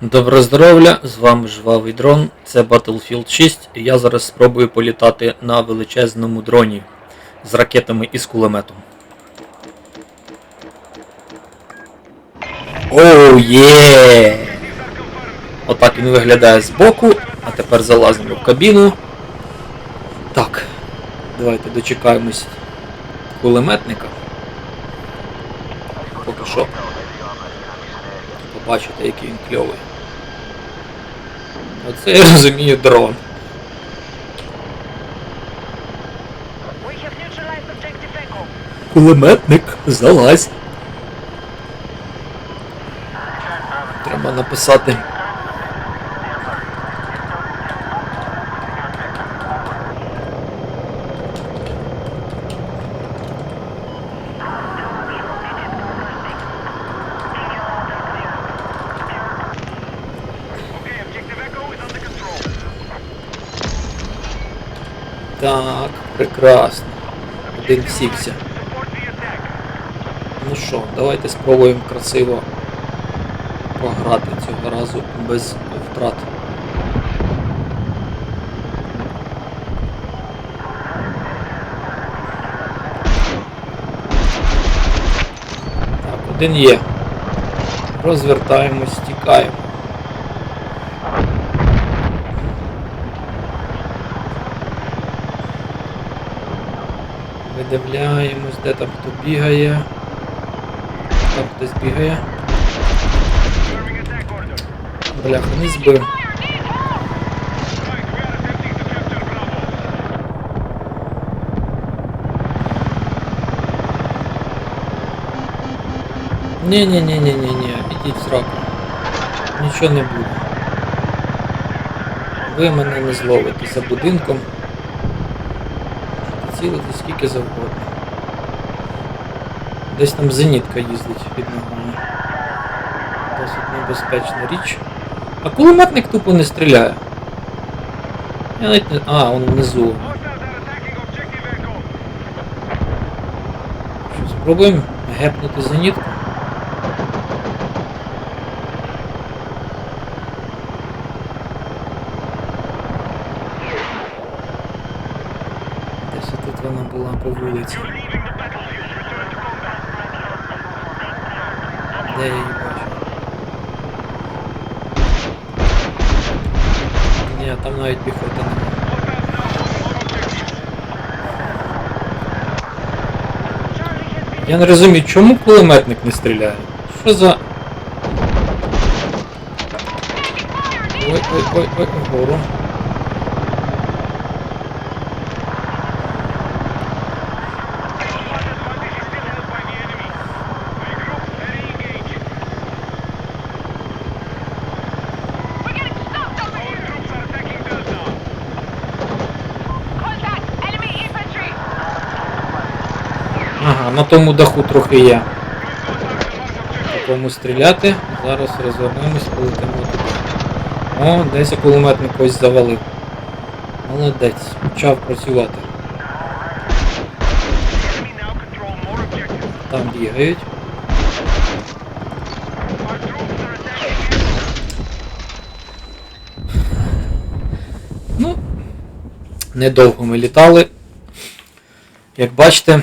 Добре здоров'я, з вами Жвавий дрон, це Battlefield 6, і я зараз спробую політати на величезному дроні з ракетами і з кулеметом. Оу є! Отак він виглядає збоку, а тепер залазимо в кабіну. Так, давайте дочекаємось кулеметника. Поки що. Побачите, який він кльовий. Оце я розумію дрон. Кулеметник, залазь. Треба написати. Так, прекрасно. Один всікся. Ну що, давайте спробуємо красиво пограти цього разу без втрат. Так, один є. Розвертаємось, тікаємо. Видивляємось, де там хто бігає. Там хтось бігає. Бляха, не збив. Right, we are attempting to ні ні ні ні ні ні ідіть сраку. Нічого не буде. Ви мене не зловите за будинком. Цілити скільки завгодно. Десь там зенітка їздить під ногами. Досить небезпечна річ. А кулеметник тупо не стріляє. Я навіть не... А, он внизу. Що, спробуємо гепнути зенітку. Де я її бачу? Ні, там навіть піхота немає. Я не розумію, чому кулеметник не стріляє? Що за. Ой, ой, ой, ой, на тому даху трохи є. По стріляти. Зараз розвернемось, полетимо туди. О, десь кулеметник ось завалив. Молодець, почав працювати. Там бігають. Ну, недовго ми літали. Як бачите,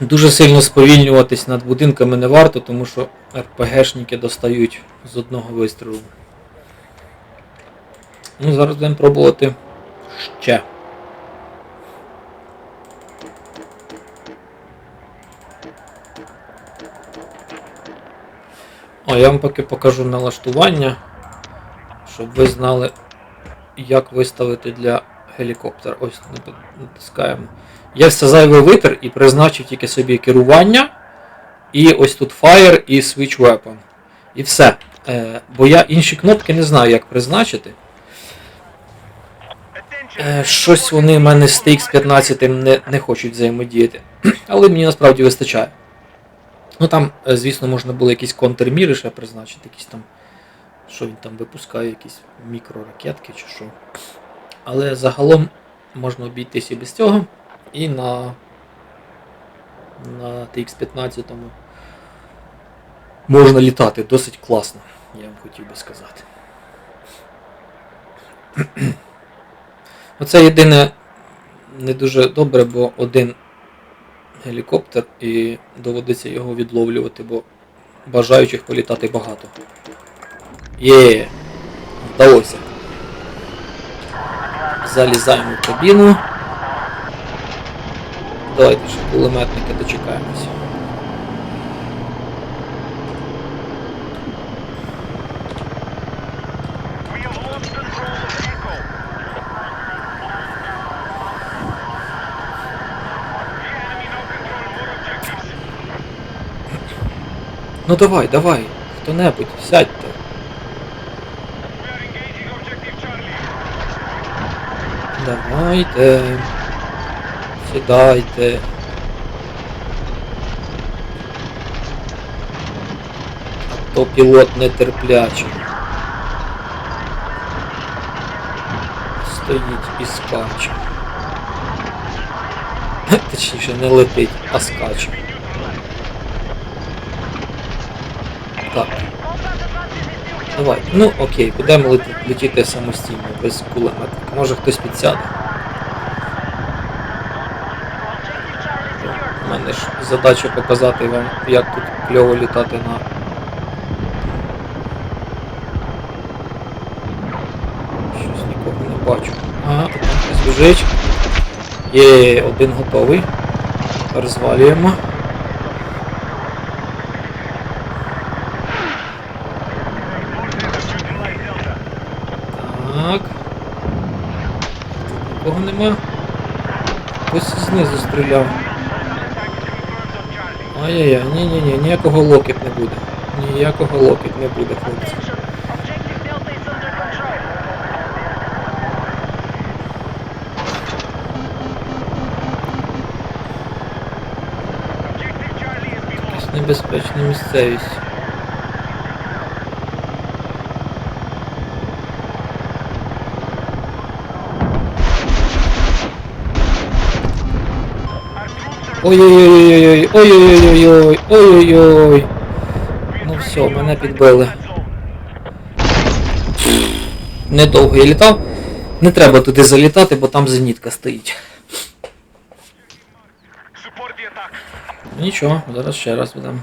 дуже сильно сповільнюватись над будинками не варто, тому що РПГшники достають з одного вистрілу. Ну, зараз будемо пробувати ще. О, я вам поки покажу налаштування, щоб ви знали, як виставити для гелікоптера. Ось нат- натискаємо. Я все зайве витер і призначив тільки собі керування. І ось тут Fire і Switch Weapon. І все. Е, бо я інші кнопки не знаю, як призначити. Е, щось вони в мене з TX15 не, не хочуть взаємодіяти. Але мені насправді вистачає. Ну там, е, звісно, можна було якісь контрміри ще призначити, якісь там. Що він там випускає, якісь мікроракетки чи що. Але загалом можна обійтись і без цього. І на, на TX15 можна літати досить класно, я вам хотів би сказати. Оце єдине не дуже добре, бо один гелікоптер і доводиться його відловлювати, бо бажаючих політати багато. Є, вдалося. Залізаємо в кабіну. Давайте ще кулеметники дочекаємося. Ну давай, давай, хто-небудь, сядьте. Давайте. Сідайте. А то пілот нетерплячий. Стоїть і скаче. Точніше, не летить, а скаче. Так. Давай. Ну окей, будемо летіти самостійно, без кулеметника. Може хтось підсяде. Мене ж задача показати вам, як тут кльово літати на. Щось нікого не бачу. Ага, там хтось біжить. Є, один готовий. Розвалюємо. Так. Тут нікого нема. Хтось знизу стріляв. Ай-яй-яй, ні-ні-ні, ніякого локет не буде. Ніякого локет не буде, хлопці. Небезпечна місцевість. Troops are Ой-ой-ой-ой-ой, ой-ой-ой-ой, ой-ой-ой. Ну все, мене підбили. Недовго я літав. Не треба туди залітати, бо там зенітка стоїть. Нічого, зараз ще раз будемо.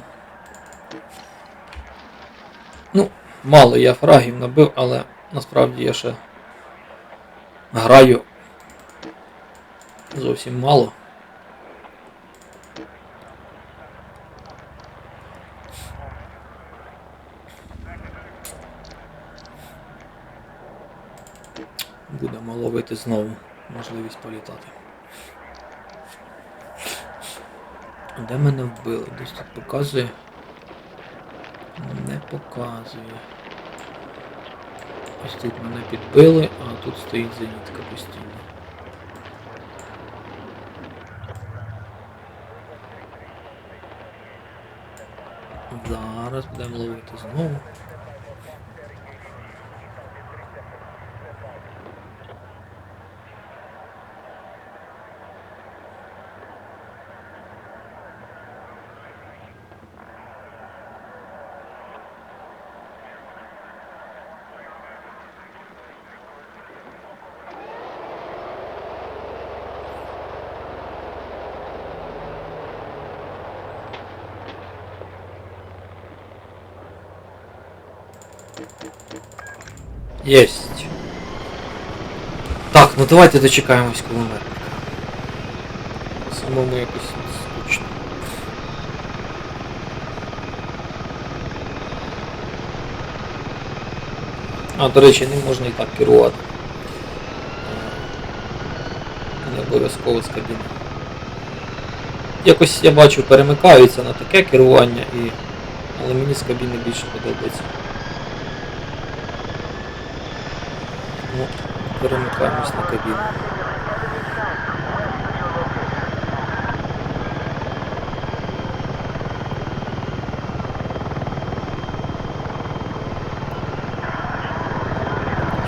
Ну, мало я фрагів набив, але насправді я ще граю зовсім мало. Будемо ловити знову можливість політати. Де мене вбили? Десь тут показує. Не показує. Ось тут мене підбили, а тут стоїть зенітка постійно. Зараз будемо ловити знову. Єсть. Так, ну давайте дочекаємось кулеметника. Самому якось скучно. А, до речі, не можна і так керувати. Е, Не обов'язково з кабіни. Якось я бачу перемикаються на таке керування, і... але мені з кабіни більше подобається. Ну, перемикаємось на кабіну.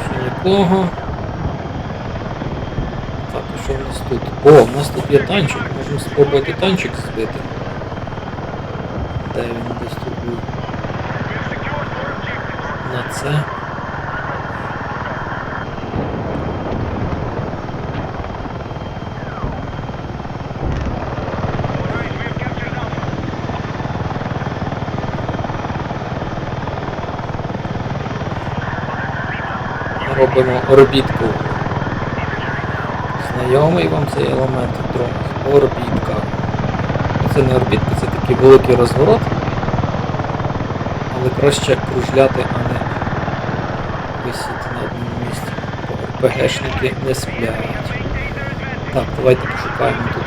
Ще нікого. Так, а що в нас тут? О, у нас тут є танчик. Можемо спробувати танчик збити. Де він десь тут був? на це. Робимо орбітку. Знайомий вам цей елемент в? Орбітка. Це не орбітка, це такий великий розворот. Але краще кружляти, а не висіти на одному місці. РПГшники не сплять. Так, давайте пошукаємо тут.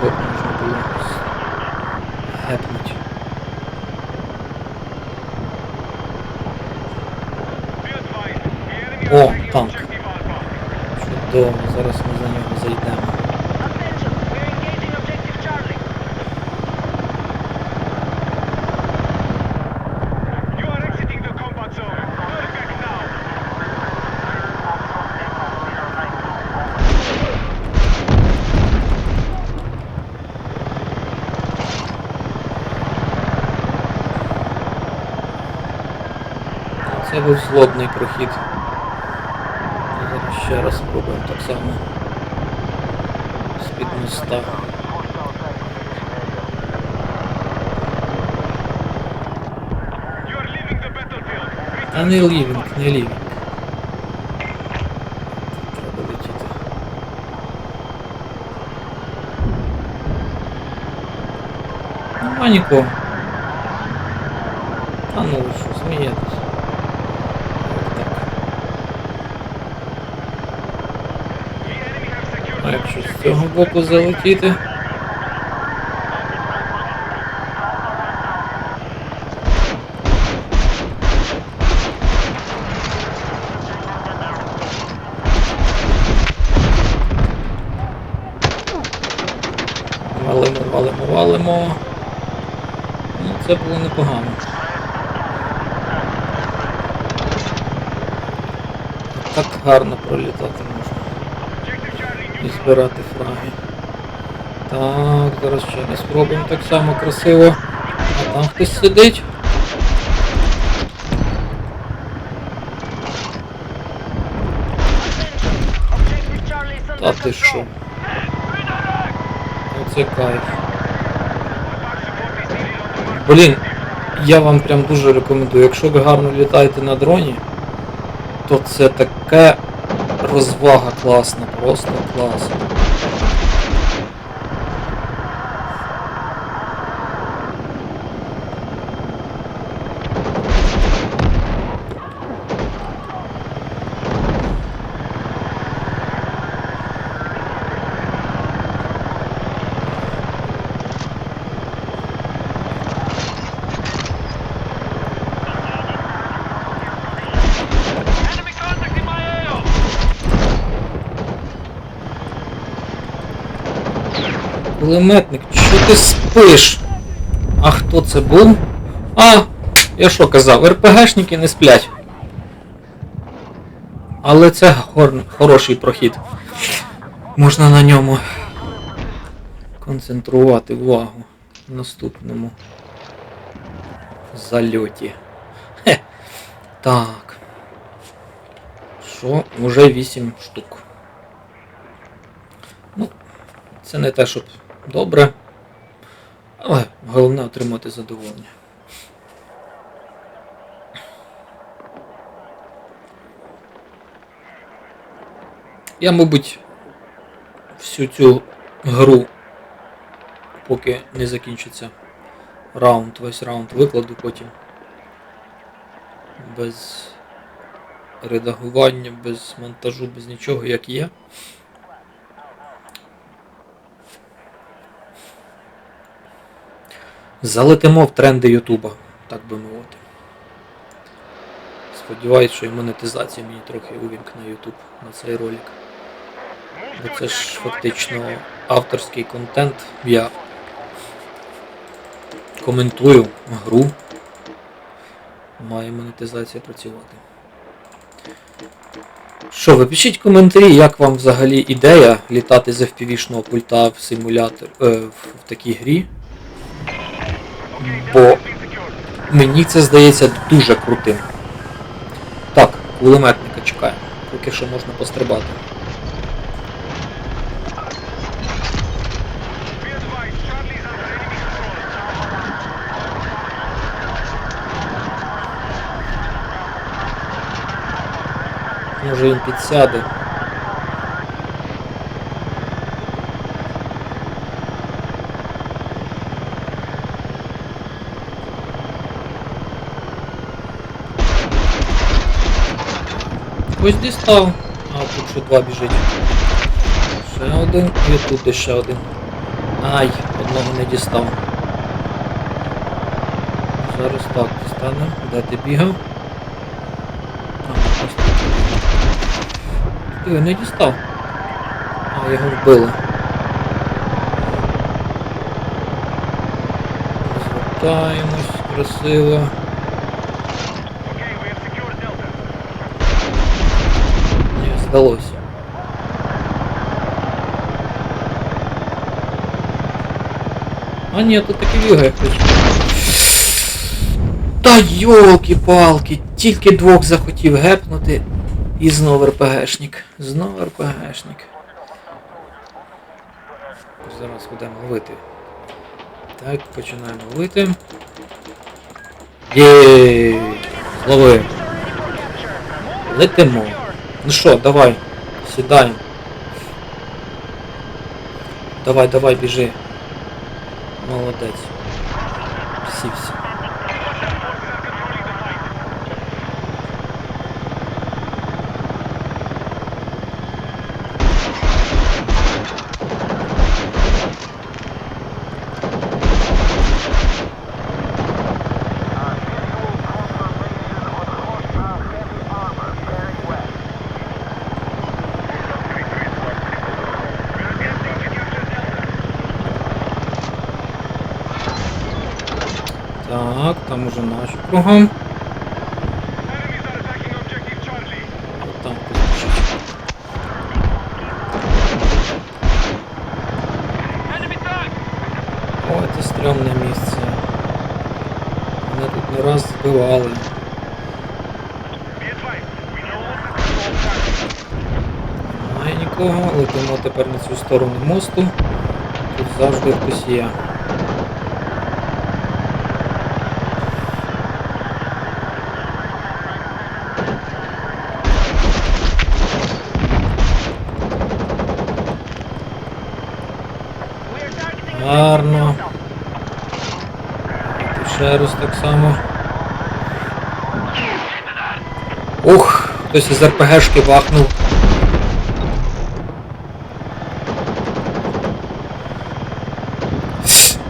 Кого можна було гепнути. О, танк. Чудово, зараз ми за нього зайдемо. Це був злобний прохід. Зараз ще раз спробуємо так само. З-під моста. You are leaving the battlefield. Та не лівінг, не лівінг. Треба летіти. Нема нікого. А ну ви Цього боку залетіти? Валимо, валимо, валимо. Ну, це було непогано. Так гарно пролітати можна. Objective Charlie і збирати фраги. Так, зараз ще раз спробуємо так само красиво. А там хтось сидить. Та ти що? Оце кайф. Блін, я вам прям дуже рекомендую. Якщо ви гарно літаєте на дроні, то це таке розвага класна, Oslo Plaza. Кулеметник, що ти спиш? А хто це був? А, я що казав, РПГшники не сплять. Але це гор- хороший прохід. Можна на ньому концентрувати увагу в наступному зальоті. Хе. Так. Що? Уже 8 штук. Ну, це не те, щоб добре. Але головне отримати задоволення. Я, мабуть, всю цю гру, поки не закінчиться раунд, весь раунд викладу потім. Без редагування, без монтажу, без нічого, як є. Залетимо в тренди Ютуба, так би мовити. Сподіваюсь, що і монетизація мені трохи увімкне Ютуб на цей ролик. Бо це ж фактично авторський контент. Я коментую гру. Має монетизація працювати. Що, ви пишіть коментарі, як вам взагалі ідея літати з FPV-шного пульта в симулятор е, в, такій грі. Бо Мені це здається дуже крутим. Так, кулеметника чекаємо. Поки що можна пострибати. Може він підсяде. Ось дістав. А тут ще два біжить. Ще один і тут ще один. Ай, одного не дістав. Зараз так, дістанемо. Де ти бігав? Ти не дістав. А, його вбили. Розвертаємось красиво. Ні. А ні, тут таки бігає хтось. Та йолки-палки, тільки двох захотів гепнути і знов РПГшник. Знов РПГшник. Зараз будемо ловити. Так, починаємо ловити. Є, зловив. Летимо. Ну що, давай, сідаємо. Давай, давай, біжи. Молодець. Там уже наші кругом. Там! О, це стрьомне місце. Мене тут не раз Charlie. Немає нікого, летимо тепер на цю сторону мосту. Тут завжди хтось є. Гарно. Ще раз так само. Ух, хтось із РПГшки вахнув.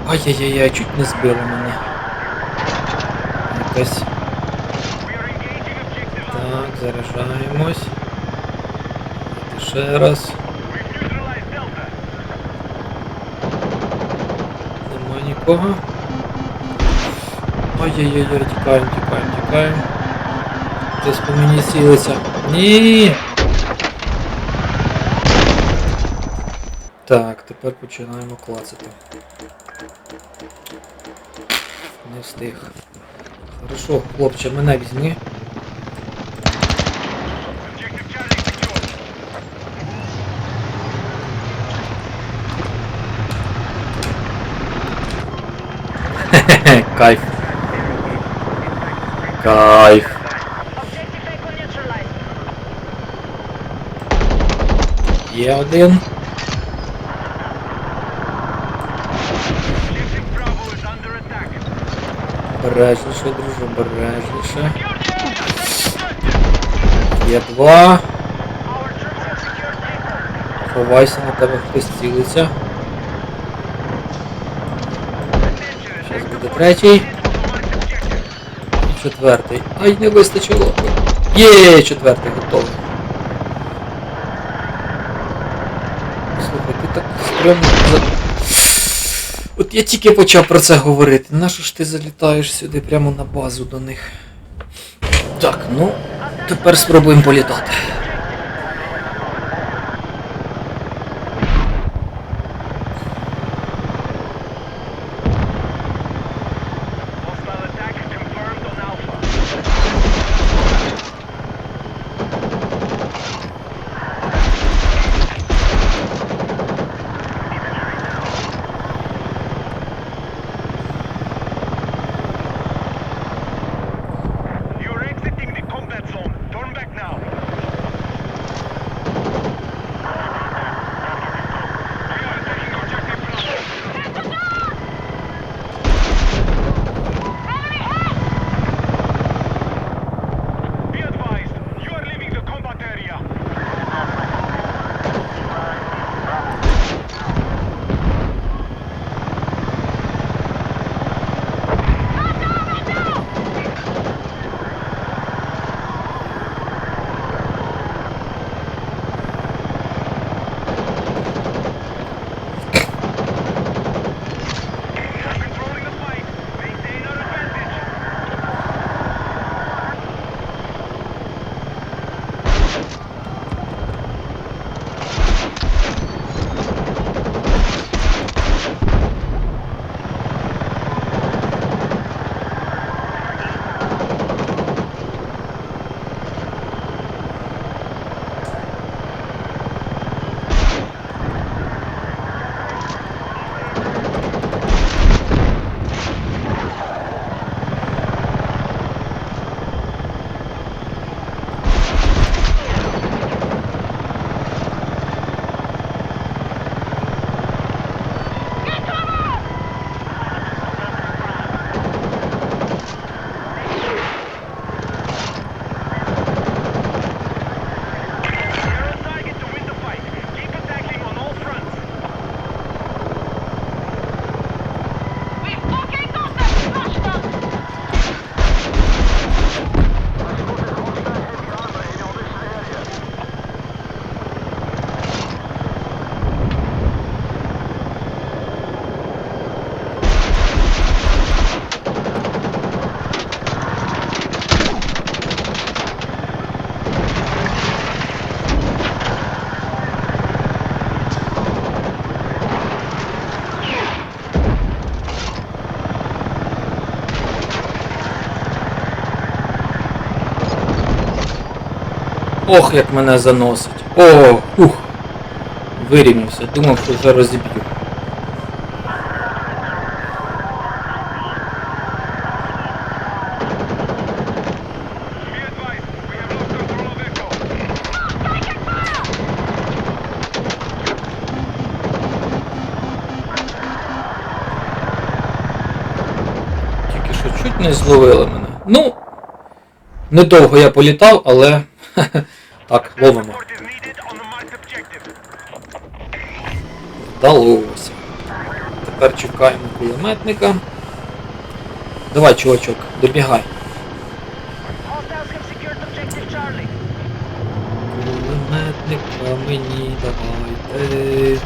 Ай-яй-яй, чуть не збило мене. Objective Так, заряджаємось. Ще раз. Нема нікого. Ай-яй-яй, тікаємо, тікаємо, тікаємо. Десь по мені сілися. Ні. Так, тепер починаємо клацати. Не встиг. Хорошо, хлопче, мене візьми. Кайф. Кайф. Є один. Обережніше, друже, area. Є два. Ховайся, на тебе хтось цілиться. Attention, Зараз Echo буде forces третій. І четвертий. Ай, не вистачило. Є, четвертий готовий. Слухай, ти так стрьомно. за- От я тільки почав про це говорити. Нащо ж ти залітаєш сюди прямо на базу до них? Так, ну, тепер спробуємо політати. Ох, як мене заносить. О, ух. Вирівнявся, думав, що вже розіб'ю. Чуть не зловили мене. Ну, недовго я політав, але так, ловимо. Вдалося. Тепер чекаємо кулеметника. Давай, чувачок, добігай. Кулеметника мені давайте.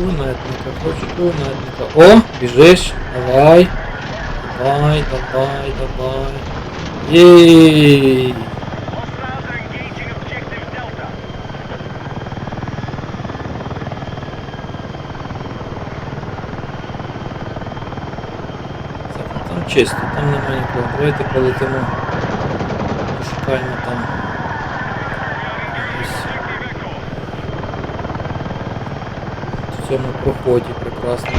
Кулеметника, хочу кулеметника. О, біжиш, давай. Давай, давай, давай. Єй! Hostiles are engaging objective Delta. Так, ну там чисто, там немає нікого. Давайте полетимо. Пошукаємо там. цьому проході прекрасно.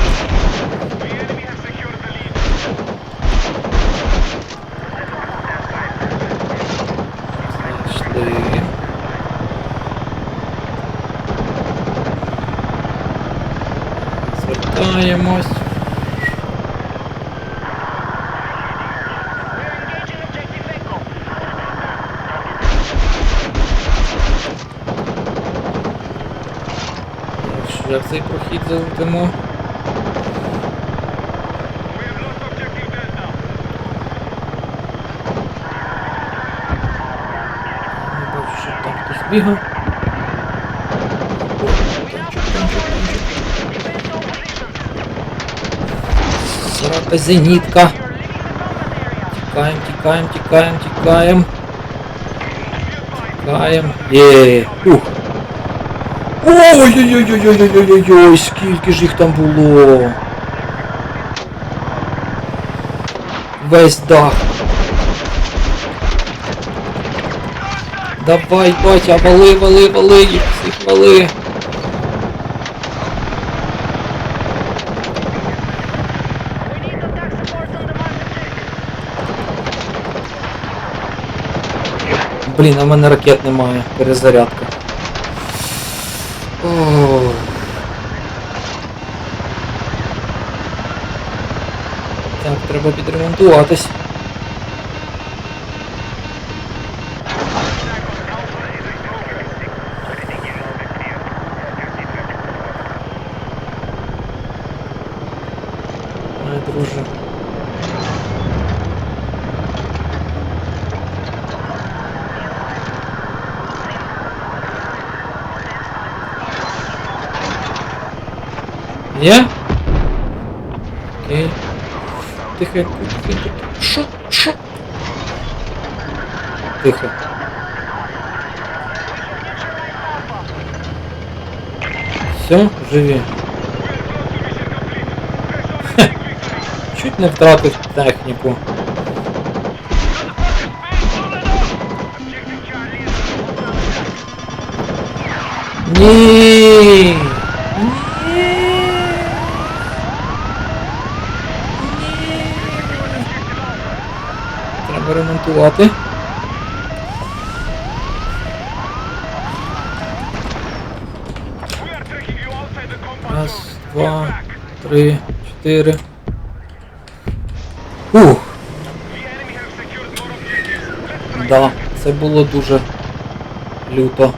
Звертаємось. Ще в цей прохід залетимо. Не бачу, що там хтось бігав. Срака зенітка. Тікаємо, тікаємо, тікаємо, тікаємо. Тікаємо. Є. Ух. Ой-ой-ой-ой-ой-ой-ой-ой, скільки ж їх там було. Весь дах. Давай, батя, вали, вали, вали, їх всіх вали. Блін, а в мене ракет немає. Перезарядка. Ох. Так, треба підремонтуватись. Ай, друже. Є? Окей. Тихо, тихо. Що? Що? Тихо. Все, живі. Хе, Чуть не втратив техніку. Ні. Треба ремонтувати. Раз, два, три, чотири. Да, це було дуже люто.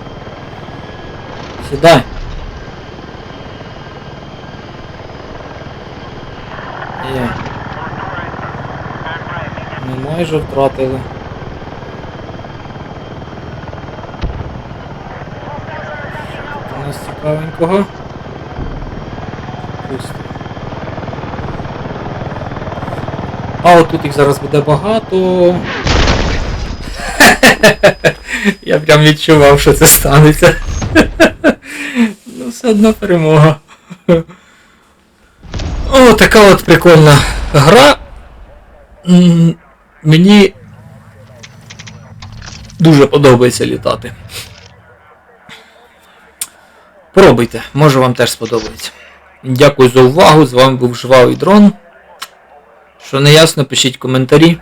Сідай. Є. Ми майже втратили. У нас цікавенького. Пусто. А от тут їх зараз буде багато. Я прям відчував, що це станеться. ну все одно перемога. О, така от прикольна гра. Мені дуже подобається літати. Пробуйте, може вам теж сподобається. Дякую за увагу. З вами був Жвавий Дрон. Що не ясно, пишіть коментарі.